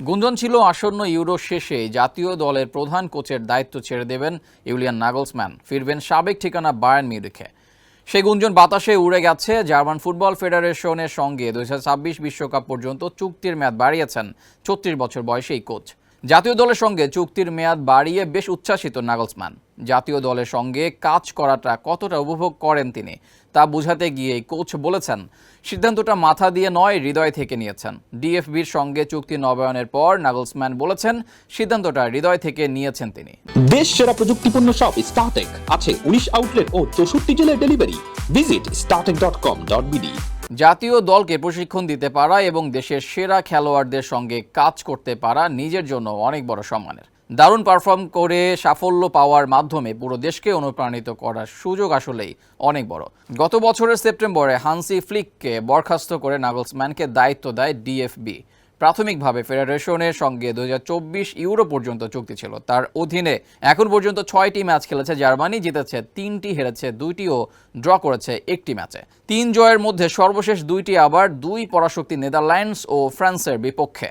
গুঞ্জন ছিল আসন্ন ইউরো শেষে। জাতীয় দলের প্রধান কোচের দায়িত্ব ছেড়ে দেবেন ইউলিয়ান নাগলসম্যান। ফিরবেন সাবেক ঠিকানা বায়ার্ন মিউনিখে। সেই গুঞ্জন বাতাসে উড়ে গেছে। জার্মান ফুটবল ফেডারেশনের সঙ্গে দুই বিশ্বকাপ পর্যন্ত চুক্তির মেয়াদ বাড়িয়েছেন ছত্রিশ বছর বয়সী এই কোচ। জাতীয় দলের সঙ্গে চুক্তির মেয়াদ বাড়িয়ে বেশ উচ্ছ্বাসিত নাগলসম্যান জাতীয় দলের সঙ্গে কাজ করাটা কতটা উপভোগ করেন তিনি, তা বোঝাতে গিয়ে কোচ বলেছেন, সিদ্ধান্তটা মাথা দিয়ে নয়, হৃদয় থেকে নিয়েছেন। ডিএফবির সঙ্গে চুক্তি নবায়নের পর নাগলসম্যান বলেছেন, সিদ্ধান্তটা হৃদয় থেকে নিয়েছেন তিনি। দেশ সেরা প্রযুক্তিপূর্ণ সব স্টার্টেক আছে উনিশ আউটলেট ও চৌষট্টি জেলায় delivery. Visit Startech dot com dot BD. জাতীয় দলকে প্রশিক্ষণ দিতে পারা এবং দেশের সেরা খেলোয়াড়দের সঙ্গে কাজ করতে পারা নিজের জন্য অনেক বড় সম্মানের। দারুণ পারফর্ম করে সাফল্য পাওয়ার মাধ্যমে পুরো দেশকে অনুপ্রাণিত করার সুযোগ আসলেই অনেক বড়। গত বছরের সেপ্টেম্বরে হানসি ফ্লিককে বরখাস্ত করে নাগলসম্যানকে দায়িত্ব দেয় ডিএফবি। প্রাথমিকভাবে ফেডারেশনের সঙ্গে দু ইউরো পর্যন্ত চুক্তি ছিল। তার অধীনে এখন পর্যন্ত ছয়টি ম্যাচ খেলেছে জার্মানি, জিতেছে তিনটি, হেরেছে দুইটি ও ড্র করেছে একটি ম্যাচে। তিন জয়ের মধ্যে সর্বশেষ দুইটি আবার দুই পরাশক্তি নেদারল্যান্ডস ও ফ্রান্সের বিপক্ষে।